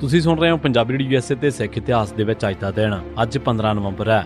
ਤੁਸੀਂ ਸੁਣ ਰਹੇ ਹੋ ਪੰਜਾਬੀ ਰੇਡੀਓ ਯੂਐਸਏ ਤੇ ਸਿੱਖ ਇਤਿਹਾਸ ਦੇ ਵਿੱਚ ਅੱਜ ਦਾ ਦਿਨ, ਅੱਜ 15 ਨਵੰਬਰ ਹੈ।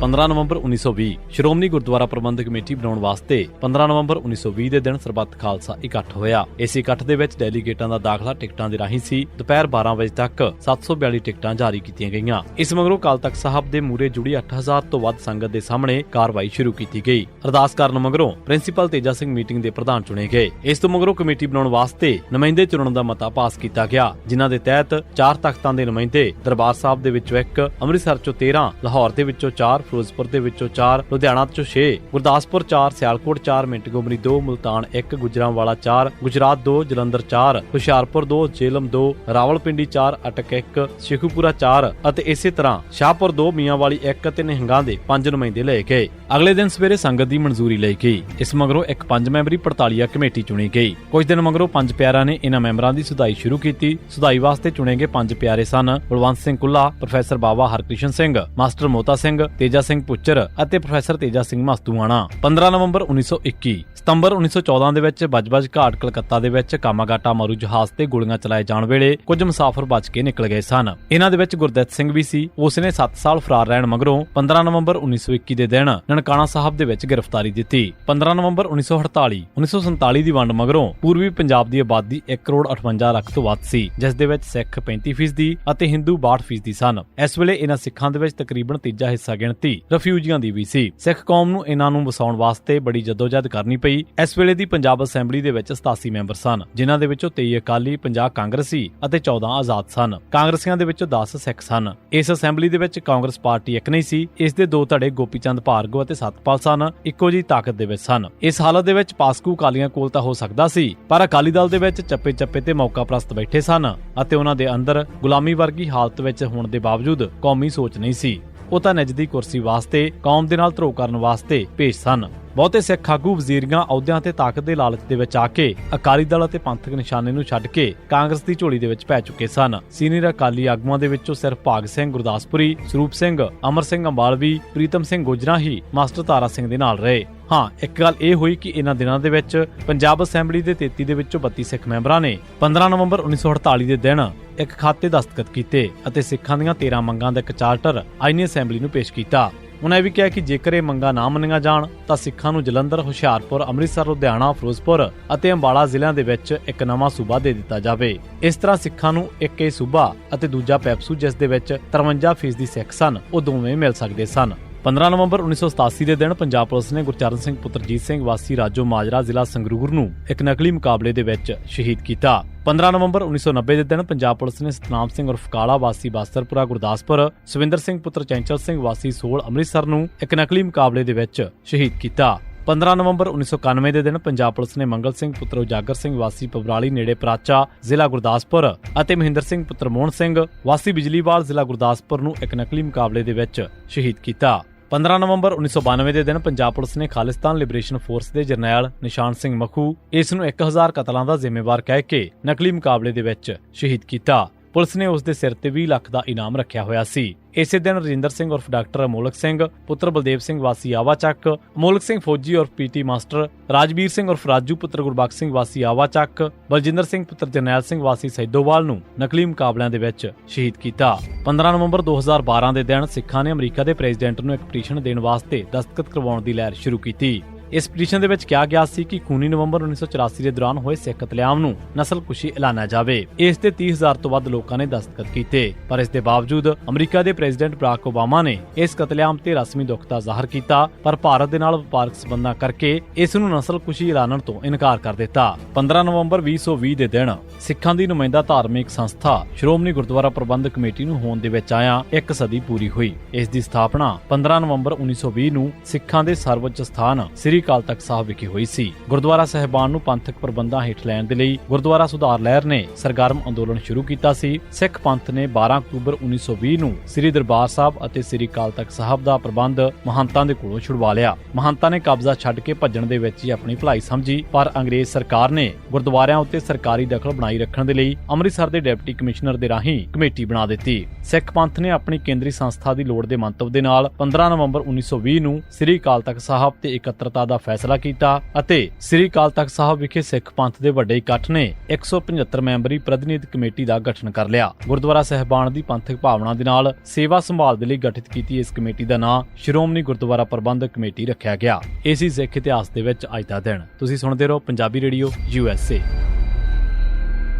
15 ਨਵੰਬਰ 1920 ਸ਼੍ਰੋਮਣੀ ਗੁਰਦੁਆਰਾ ਪ੍ਰਬੰਧਕ ਕਮੇਟੀ ਬਣਾਉਣ ਵਾਸਤੇ 15 ਨਵੰਬਰ 1920 ਦੇ ਦਿਨ ਸਰਬੱਤ ਖਾਲਸਾ ਇਕੱਠ ਹੋਇਆ। ਇਸ ਇਕੱਠ ਦੇ ਵਿੱਚ ਡੈਲੀਗੇਟਾਂ ਦਾ ਦਾਖਲਾ ਟਿਕਟਾਂ ਦੇ ਰਾਹੀਂ ਸੀ। ਦੁਪਹਿਰ 12 ਵਜੇ ਤੱਕ 742 ਟਿਕਟਾਂ ਜਾਰੀ ਕੀਤੀਆਂ ਗਈਆਂ। ਇਸ ਮਗਰੋਂ ਕਾਲ ਤਖਤ ਸਾਹਿਬ ਦੇ ਮੂਰੇ ਜੁੜੀ 8000 ਤੋਂ ਵੱਧ ਸੰਗਤ ਦੇ ਸਾਹਮਣੇ ਕਾਰਵਾਈ ਸ਼ੁਰੂ ਕੀਤੀ ਗਈ। ਅਰਦਾਸ ਕਰਨ ਮਗਰੋਂ ਪ੍ਰਿੰਸੀਪਲ ਤੇਜਾ ਸਿੰਘ ਮੀਟਿੰਗ ਦੇ ਪ੍ਰਧਾਨ ਚੁਣੇ ਗਏ। ਇਸ ਤੋਂ ਮਗਰੋਂ ਕਮੇਟੀ ਬਣਾਉਣ ਵਾਸਤੇ ਨੁਮਾਇੰਦੇ ਚੁਣਨ ਦਾ ਮਤਾ ਪਾਸ ਕੀਤਾ ਗਿਆ, ਜਿਨ੍ਹਾਂ ਦੇ ਤਹਿਤ ਚਾਰ ਤਖਤਾਂ ਦੇ ਨੁਮਾਇੰਦੇ ਦਰਬਾਰ ਸਾਹਿਬ ਦੇ ਵਿੱਚੋਂ ਇੱਕ, ਅੰਮ੍ਰਿਤਸਰ ਚੋਂ 13 ਲਾਹੌਰ ਦੇ ਵਿੱਚੋਂ 4 ਫਿਰੋਜ਼ਪੁਰ ਦੇ ਵਿੱਚੋਂ 4 ਲੁਧਿਆਣਾ ਚੋਂ 6 ਗੁਰਦਾਸਪੁਰ 4 ਸਿਆਲਕੋਟ 4 ਮਿੰਟਗੋਮਰੀ 2 ਮੁਲਤਾਨ 1 ਗੁਜਰਾਂਵਾਲਾ 4 ਗੁਜਰਾਤ 2 ਜਲੰਧਰ 4 ਹੁਸ਼ਿਆਰਪੁਰ 2 ਜੇਲਮ 2 ਰਾਵਲਪਿੰਡੀ 4 ਅਟਕ 1 ਸ਼ੇਖੂਪੁਰਾ 4 ਅਤੇ ਇਸੇ ਤਰ੍ਹਾਂ ਸ਼ਾਹਪੁਰ 2 ਮੀਆਂਵਾਲੀ 1 ਅਤੇ ਨਿਹੰਗਾਂ ਦੇ 5 ਨੁਮਾਇੰਦੇ ਲਏ ਗਏ। ਅਗਲੇ ਦਿਨ ਸਵੇਰੇ ਸੰਗਤ ਦੀ ਮਨਜ਼ੂਰੀ ਲਈ ਗਈ। ਇਸ ਮਗਰੋਂ ਇੱਕ 5 ਮੈਂਬਰੀ ਪੜਤਾਲੀਆ ਕਮੇਟੀ ਚੁਣੀ ਗਈ। ਕੁਝ ਦਿਨ ਮਗਰੋਂ ਪੰਜ ਪਿਆਰਿਆਂ ਨੇ ਇਹਨਾਂ ਮੈਂਬਰਾਂ ਦੀ ਸੁਧਾਈ ਸ਼ੁਰੂ ਕੀਤੀ। ਸੁਧਾਈ ਵਾਸਤੇ ਚੁਣੇ ਗਏ ਪੰਜ ਪਿਆਰੇ ਸਨ। ਬਲਵੰਤ ਸਿੰਘ ਕੁੱਲਾ, ਪ੍ਰੋਫੈਸਰ ਬਾਬਾ ਹਰਕ੍ਰਿਸ਼ਨ ਸਿੰਘ, ਮਾਸਟਰ ਮੋਤਾ ਸਿੰਘ, ਤੇਜਾ ਸਿੰਘ ਪੁੱਚਰ ਅਤੇ ਪ੍ਰੋਫੈਸਰ ਤੇਜਾ ਸਿੰਘ ਮਸਤੂਆਣਾ। 15 ਨਵੰਬਰ 1921 ਸਤੰਬਰ 1914 ਦੇ ਵਿੱਚ ਬਜਬਜ ਘਾਟ ਕਲਕੱਤਾ ਦੇ ਵਿੱਚ ਕਾਮਾਗਾਟਾ ਮਾਰੂ ਜਹਾਜ਼ ਤੇ ਗੋਲੀਆਂ ਚਲਾਏ ਜਾਣ ਵੇਲੇ ਕੁਝ ਮੁਸਾਫਰ ਬਚ ਕੇ ਨਿਕਲ ਗਏ ਸਨ। ਇਹਨਾਂ ਦੇ ਵਿੱਚ ਗੁਰਦਿੱਤ ਸਿੰਘ ਵੀ ਸੀ। ਉਸ ਨੇ 7 ਸਾਲ ਫਰਾਰ ਰਹਿਣ ਮਗਰੋਂ 15 ਨਵੰਬਰ 1921 ਦੇ ਦਿਨ ਨਨਕਾਣਾ ਸਾਹਿਬ ਦੇ ਵਿੱਚ ਗ੍ਰਿਫਤਾਰੀ ਦਿੱਤੀ। 15 ਨਵੰਬਰ 1948 1947 ਦੀ ਵੰਡ ਮਗਰੋਂ ਪੂਰਬੀ ਪੰਜਾਬ ਦੀ ਆਬਾਦੀ 1 ਕਰੋੜ 58 ਲੱਖ ਤੋਂ ਵੱਧ ਸੀ, ਜਿਸ ਦੇ ਵਿੱਚ ਸਿੱਖ 35% ਅਤੇ ਹਿੰਦੂ 62% ਸਨ। ਇਸ ਵੇਲੇ ਇਹਨਾਂ ਸਿੱਖਾਂ ਦੇ ਵਿੱਚ ਤਕਰੀਬਨ ਤੀਜਾ ਹਿੱਸਾ ਗਿਣਤੀ ਰਫਿਊਜੀਆਂ ਦੀ ਵੀ ਸੀ। ਸਿੱਖ ਕੌਮ ਨੂੰ ਇਹਨਾਂ ਨੂੰ ਵਸਾਉਣ ਵਾਸਤੇ ਬੜੀ ਜਦੋਜਹਿਦ ਕਰਨੀ ਪਈ। ਇਸ ਵੇਲੇ ਦੀ ਪੰਜਾਬ ਅਸੈਂਬਲੀ ਦੇ ਵਿੱਚ 87 ਮੈਂਬਰ ਸਨ, ਜਿਨ੍ਹਾਂ ਦੇ ਵਿੱਚੋਂ 23 ਅਕਾਲੀ 50 ਕਾਂਗਰਸੀ ਅਤੇ 14 ਆਜ਼ਾਦ ਸਨ। ਕਾਂਗਰਸੀਆਂ ਦੇ ਵਿੱਚੋਂ 10 ਸਿੱਖ ਸਨ। ਇਸ ਅਸੈਂਬਲੀ ਦੇ ਵਿੱਚ ਕਾਂਗਰਸ ਪਾਰਟੀ ਇੱਕ ਨਹੀਂ ਸੀ, ਇਸ ਦੇ ਦੋ ਧੜੇ ਗੋਪੀਚੰਦ ਭਾਰਗੋ ਅਤੇ ਸਤਪਾਲ ਸਨ, ਇੱਕੋ ਜੀ ਤਾਕਤ ਦੇ ਵਿੱਚ ਸਨ। ਇਸ ਹਾਲਤ ਦੇ ਵਿੱਚ ਪਾਸਕੂ ਅਕਾਲੀਆਂ ਕੋਲ ਤਾਂ ਹੋ ਸਕਦਾ ਸੀ, ਪਰ ਅਕਾਲੀ ਦਲ ਦੇ ਵਿੱਚ ਚੱਪੇ ਚੱਪੇ ਤੇ ਮੌਕਾ ਪ੍ਰਸਤ ਬੈਠੇ ਸਨ ਅਤੇ ਉਹਨਾਂ ਦੇ ਅੰਦਰ ਗੁਲਾਮੀ ਵਰਗੀ ਹਾਲਤ ਵਿੱਚ ਹੋਣ ਦੇ ਬਾਵਜੂਦ ਕੌਮੀ ਸੋਚ ਨਹੀਂ ਸੀ। ਉਹ ਤਾਂ ਨਿਜ ਦੀ ਕੁਰਸੀ ਵਾਸਤੇ, ਕੌਮ ਦੇ ਨਾਲ ਧਰੋ ਕਰਨ ਵਾਸਤੇ ਪੇਸ਼ ਸਨ। ਬਹੁਤੇ ਸਿੱਖ ਆਗੂ ਵਜ਼ੀਰੀਆਂ ਅਹੁਦਿਆਂ ਤੇ ਤਾਕਤ ਦੇ ਲਾਲਚ ਦੇ ਵਿੱਚ ਆ ਕੇ ਅਕਾਲੀ ਦਲ ਅਤੇ ਪੰਥਕ ਨਿਸ਼ਾਨੇ ਨੂੰ ਛੱਡ ਕੇ ਕਾਂਗਰਸ ਦੀ ਝੋਲੀ ਦੇ ਵਿੱਚ ਪੈ ਚੁੱਕੇ ਸਨ। ਸੀਨੀਅਰ ਅਕਾਲੀ ਆਗੂਆਂ ਦੇ ਵਿੱਚੋਂ ਸਿਰਫ ਭਾਗ ਸਿੰਘ ਗੁਰਦਾਸਪੁਰੀ, ਸਰੂਪ ਸਿੰਘ, ਅਮਰ ਸਿੰਘ ਅੰਬਾਲਵੀ, ਪ੍ਰੀਤਮ ਸਿੰਘ ਗੁਜਰਾ ਹੀ ਮਾਸਟਰ ਤਾਰਾ ਸਿੰਘ ਦੇ ਨਾਲ ਰਹੇ। ਹਾਂ, ਇੱਕ ਗੱਲ ਇਹ ਹੋਈ ਕਿ ਇਹਨਾਂ ਦਿਨਾਂ ਦੇ ਵਿੱਚ ਪੰਜਾਬ ਅਸੈਂਬਲੀ ਦੇ 33 ਦੇ ਵਿੱਚੋਂ 32 ਸਿੱਖ ਮੈਂਬਰਾਂ ਨੇ 15 ਨਵੰਬਰ 1948 ਦੇ ਦਿਨ ਇੱਕ ਖਾਤੇ ਦਸਤਖਤ ਕੀਤੇ ਅਤੇ ਸਿੱਖਾਂ ਦੀਆਂ 13 ਮੰਗਾਂ ਦਾ ਇੱਕ ਚਾਰਟਰ ਆਈਨੀ ਅਸੈਂਬਲੀ ਨੂੰ ਪੇਸ਼ ਕੀਤਾ ਉਹਨਾਂ ਇਹ ਵੀ ਕਿਹਾ ਕਿ ਜੇਕਰ ਇਹ ਮੰਗਾਂ ਨਾ ਮੰਨੀਆਂ ਜਾਣ ਤਾਂ ਸਿੱਖਾਂ ਨੂੰ ਜਲੰਧਰ, ਹੁਸ਼ਿਆਰਪੁਰ, ਅੰਮ੍ਰਿਤਸਰ, ਲੁਧਿਆਣਾ, ਫਿਰੋਜ਼ਪੁਰ ਅਤੇ ਅੰਬਾਲਾ ਜ਼ਿਲ੍ਹਿਆਂ ਦੇ ਵਿੱਚ ਇੱਕ ਨਵਾਂ ਸੂਬਾ ਦੇ ਦਿੱਤਾ ਜਾਵੇ। ਇਸ ਤਰ੍ਹਾਂ ਸਿੱਖਾਂ ਨੂੰ ਇੱਕ ਇਹ ਸੂਬਾ ਅਤੇ ਦੂਜਾ ਪੈਪਸੂ ਜਿਸ ਦੇ ਵਿੱਚ 53% ਦੀ ਸਿੱਖ ਸਨ ਉਹ ਦੋਵੇਂ ਮਿਲ ਸਕਦੇ ਸਨ। 15 ਨਵੰਬਰ 1987 ਦੇ ਦਿਨ ਪੰਜਾਬ ਪੁਲਿਸ ਨੇ ਗੁਰਚਰਨ ਸਿੰਘ ਪੁੱਤਰਜੀਤ ਸਿੰਘ ਵਾਸੀ ਰਾਜੋ ਮਾਜਰਾ ਜ਼ਿਲ੍ਹਾ ਸੰਗਰੂਰ ਨੂੰ ਇੱਕ ਨਕਲੀ ਮੁਕਾਬਲੇ ਦੇ ਵਿੱਚ ਸ਼ਹੀਦ ਕੀਤਾ। 15 ਨਵੰਬਰ 1990 ਦੇ ਦਿਨ ਪੰਜਾਬ ਪੁਲਿਸ ਨੇ ਸਤਨਾਮ ਸਿੰਘ ਉਰਫ ਕਾਲਾ ਵਾਸੀ ਬਾਸਰਪੁਰਾ ਗੁਰਦਾਸਪੁਰ, ਸਵਿੰਦਰ ਸਿੰਘ ਪੁੱਤਰ ਚੈਂਚਲ ਸਿੰਘ ਵਾਸੀ ਸੋਲ ਅੰਮ੍ਰਿਤਸਰ ਨੂੰ ਇੱਕ ਨਕਲੀ ਮੁਕਾਬਲੇ ਦੇ ਵਿੱਚ ਸ਼ਹੀਦ ਕੀਤਾ। 15 ਨਵੰਬਰ 1991 ਦੇ ਦਿਨ ਪੰਜਾਬ ਪੁਲਿਸ ਨੇ ਮੰਗਲ ਸਿੰਘ ਪੁੱਤਰ ਉਜਾਗਰ ਸਿੰਘ ਵਾਸੀ ਪਬਰਾਲੀ ਨੇੜੇ ਪ੍ਰਾਚਾ ਜ਼ਿਲ੍ਹਾ ਗੁਰਦਾਸਪੁਰ ਅਤੇ ਮਹਿੰਦਰ ਸਿੰਘ ਪੁੱਤਰ ਮੋਹਨ ਸਿੰਘ ਵਾਸੀ ਬਿਜਲੀਵਾਲ ਜ਼ਿਲ੍ਹਾ ਗੁਰਦਾਸਪੁਰ ਨੂੰ ਇੱਕ ਨਕਲੀ ਮੁਕਾਬਲੇ ਦੇ ਵਿੱਚ ਸ਼ਹੀਦ ਕੀਤਾ। 15 ਨਵੰਬਰ 1992 ਦੇ ਦਿਨ ਪੰਜਾਬ ਪੁਲਿਸ ਨੇ ਖਾਲਿਸਤਾਨ ਲਿਬਰੇਸ਼ਨ ਫੋਰਸ ਦੇ ਜਰਨੈਲ ਨਿਸ਼ਾਨ ਸਿੰਘ ਮਖੂ ਇਸ ਨੂੰ 1000 ਕਤਲਾਂ ਦਾ ਜ਼ਿੰਮੇਵਾਰ ਕਹਿ ਕੇ ਨਕਲੀ ਮੁਕਾਬਲੇ ਦੇ ਵਿੱਚ ਸ਼ਹੀਦ ਕੀਤਾ। ਪੁਲਿਸ ਨੇ ਉਸ ਦੇ ਸਿਰ ਤੇ 20 ਲੱਖ ਦਾ ਇਨਾਮ ਰੱਖਿਆ ਹੋਇਆ ਸੀ। ਇਸੇ ਦਿਨ ਰਜਿੰਦਰ ਸਿੰਘ ਉਰਫ ਡਾਕਟਰ ਅਮੋਲਕ ਸਿੰਘ, ਪੁੱਤਰ ਬਲਦੇਵ ਸਿੰਘ ਵਾਸੀ ਆਵਾਚੱਕ, ਅਮੋਲਕ ਸਿੰਘ ਫੌਜੀ ਉਰਫ ਪੀਟੀ ਮਾਸਟਰ, ਰਾਜਵੀਰ ਸਿੰਘ ਉਰਫ ਰਾਜੂ ਪੁੱਤਰ ਗੁਰਬਖਸ਼ ਸਿੰਘ ਵਾਸੀ ਆਵਾਚੱਕ, ਬਲਜਿੰਦਰ ਸਿੰਘ ਪੁੱਤਰ ਜਰਨੈਲ ਸਿੰਘ ਵਾਸੀ ਸੈਦੋਵਾਲ ਨੂੰ ਨਕਲੀ ਮੁਕਾਬਲਿਆਂ ਦੇ ਵਿੱਚ ਸ਼ਹੀਦ ਕੀਤਾ। 15 ਨਵੰਬਰ 2012 ਦੇ ਦਿਨ ਸਿੱਖਾਂ ਨੇ ਅਮਰੀਕਾ ਦੇ ਪ੍ਰੈਜ਼ੀਡੈਂਟ ਨੂੰ ਇੱਕ ਪਟੀਸ਼ਨ ਦੇਣ ਵਾਸਤੇ ਦਸਤਖਤ ਕਰਵਾਉਣ ਦੀ ਲਹਿਰ ਸ਼ੁਰੂ ਕੀਤੀ। ਇਸ ਪਟੀਸ਼ਨ ਦੇ ਵਿੱਚ ਕਿਹਾ ਗਿਆ ਸੀ ਕਿ ਖੂਨੀ ਨਵੰਬਰ 1984 ਦੇ ਦੌਰਾਨ ਹੋਏ ਸਿੱਖ ਕਤਲੇਆਮ ਨੂੰ ਨਸਲਕੁਸ਼ੀ ਐਲਾਨਿਆ ਜਾਵੇ। ਇਸ ਤੇ 30000 ਤੋਂ ਵੱਧ ਲੋਕਾਂ ਨੇ ਦਸਤਖਤ ਕੀਤੇ। ਪਰ ਇਸ ਦੇ ਬਾਵਜੂਦ ਅਮਰੀਕਾ ਦੇ ਪ੍ਰੈਜ਼ੀਡੈਂਟ ਬਰਾਕ ਓਬਾਮਾ ਨੇ ਇਸ ਕਤਲੇਆਮ ਤੇ ਰਸਮੀ ਦੁੱਖ ਦਾ ਜ਼ਾਹਰ ਕੀਤਾ, ਪਰ ਭਾਰਤ ਦੇ ਨਾਲ ਵਪਾਰਕ ਸਬੰਧਾਂ ਕਰਕੇ ਇਸ ਨੂੰ ਨਸਲਕੁਸ਼ੀ ਐਲਾਨਣ ਤੋਂ ਇਨਕਾਰ ਕਰ ਦਿੱਤਾ। 15 ਨਵੰਬਰ 2020 ਦੇ ਦਿਨ ਸਿੱਖਾਂ ਦੀ ਨੁਮਾਇੰਦਾ ਧਾਰਮਿਕ ਸੰਸਥਾ ਸ਼੍ਰੋਮਣੀ ਗੁਰਦੁਆਰਾ ਪ੍ਰਬੰਧਕ ਕਮੇਟੀ ਨੂੰ ਹੋਣ ਦੇ ਵਿੱਚ ਆਇਆ, ਇੱਕ ਸਦੀ ਪੂਰੀ ਹੋਈ। ਇਸ ਦੀ ਸਥਾਪਨਾ 15 ਨਵੰਬਰ 1920 ਨੂੰ ਸਿੱਖਾਂ ਦੇ ਸਰਵਉੱਚ ਸਥਾਨ ਸ੍ਰੀ ਅਕਾਲ ਤਖਤ ਸਾਹਿਬ ਵਿਖੇ ਹੋਈ ਸੀ। ਗੁਰਦੁਆਰਾ ਸਹਿਬਾਨ ਨੂੰ ਪੰਥਕ ਪ੍ਰਬੰਧਾਂ ਹੇਠ ਲੈਣ ਦੇ ਲਈ ਗੁਰਦੁਆਰਾ ਸੁਧਾਰ ਲਹਿਰ ਨੇ ਸਰਗਰਮ ਅੰਦੋਲਨ ਸ਼ੁਰੂ ਕੀਤਾ ਸੀ। ਸਿੱਖ ਪੰਥ ਨੇ 12 ਅਕਤੂਬਰ 1920 ਨੂੰ ਸ੍ਰੀ ਦਰਬਾਰ ਸਾਹਿਬ ਅਤੇ ਸ੍ਰੀ ਅਕਾਲ ਤਖਤ ਸਾਹਿਬ ਦਾ ਪ੍ਰਬੰਧ ਮਹੰਤਾਂ ਦੇ ਕੋਲੋਂ ਛੁਡਵਾ ਲਿਆ। ਮਹੰਤਾਂ ਨੇ ਕਬਜ਼ਾ ਛੱਡ ਕੇ ਭੱਜਣ ਦੇ ਵਿੱਚ ਹੀ ਆਪਣੀ ਭਲਾਈ ਸਮਝੀ, ਪਰ ਅੰਗਰੇਜ਼ ਸਰਕਾਰ ਨੇ ਗੁਰਦੁਆਰਿਆਂ ਉੱਤੇ ਸਰਕਾਰੀ ਦਖਲ ਬਣਾਈ ਰੱਖਣ ਦੇ ਲਈ ਅੰਮ੍ਰਿਤਸਰ ਦੇ ਡਿਪਟੀ ਕਮਿਸ਼ਨਰ ਦੇ ਰਾਹੀਂ ਕਮੇਟੀ ਬਣਾ ਦਿੱਤੀ। ਸਿੱਖ ਪੰਥ ਨੇ ਆਪਣੀ ਕੇਂਦਰੀ ਸੰਸਥਾ ਦੀ ਲੋੜ ਦੇ ਮੰਤਵ ਦੇ ਨਾਲ 15 ਨਵੰਬਰ 1920 ਨੂੰ ਸ੍ਰੀ ਅਕਾਲ ਤਖਤ ਸਾਹਿਬ ਤੇ ਇਕੱਤਰਤਾ ਦਾ ਫੈਸਲਾ ਕੀਤਾ ਅਤੇ ਸ੍ਰੀ ਅਕਾਲ ਤਖਤ ਸਾਹਿਬ ਵਿਖੇ ਸਿੱਖ ਪੰਥ ਦੇ ਵੱਡੇ ਇਕੱਠ ਨੇ 175 ਮੈਂਬਰੀ ਪ੍ਰਤੀਨਿਧ ਕਮੇਟੀ ਦਾ ਗਠਨ ਕਰ ਲਿਆ। ਗੁਰਦੁਆਰਾ ਸਹਿਬਾਨ ਦੀ ਪੰਥਕ ਭਾਵਨਾ ਦੇ ਨਾਲ ਸੇਵਾ ਸੰਭਾਲ ਦੇ ਲਈ ਗਠਿਤ ਕੀਤੀ ਇਸ ਕਮੇਟੀ ਦਾ ਨਾਂ ਸ਼੍ਰੋਮਣੀ ਗੁਰਦੁਆਰਾ ਪ੍ਰਬੰਧਕ ਕਮੇਟੀ ਰੱਖਿਆ ਗਿਆ। ਇਹ ਸਿੱਖ ਇਤਿਹਾਸ ਦੇ ਵਿੱਚ ਅੱਜ ਦਾ ਦਿਨ। ਤੁਸੀਂ ਸੁਣਦੇ ਰਹੋ ਪੰਜਾਬੀ ਰੇਡੀਓ ਯੂਐਸਏ